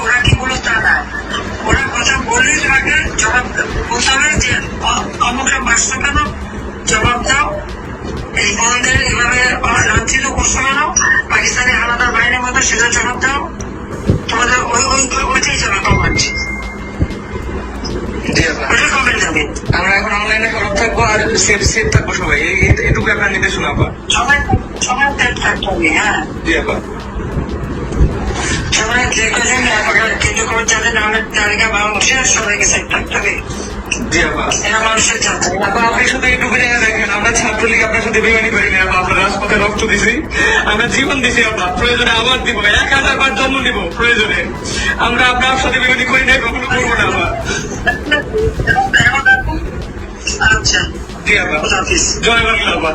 ওরা কি বলো না। ওরা কথা বললেই তোমাকে জবাব বলতে যে অমুকটা মাসটা কেন? জবাব দাও। এই বন্ধের এভাবে লাঞ্ছিত করছ কেন পাকিস্তানি আলাদা বাহিনীর মতো সেটা জবাব দাও। ওটা কমেন্ট যাবে আমরা এখন অনলাইনে সরব থাকব আর সেফ সেফ থাকব সবাই। এই এই- এটুকু আপনার নির্দেশনা আপা সবাই সবাই ত্যাগ থাকতে হবে হ্যাঁ। জি আপা সবাই যে কজন কিন্তু কোনো জানে না অনেক তালিকা মানুষের সবাইকে সেট থাকতে হবে। জি আপা এরা মানুষের জানতে আপা আপনি শুধু একটু বেড়ে দেখেন আমরা ছাত্রলীগ আপনার সাথে বেমানি করি না আপা আমরা রাজপথে রক্ত দিছি আমরা জীবন দিছি আপা প্রয়োজনে আবার দিব এক হাজার বার জন্ম নিব প্রয়োজনে। আমরা আপনার সাথে বেমানি করি না আচ্ছা জি আপা খুদা হাফিজ জয় বাংলা আপা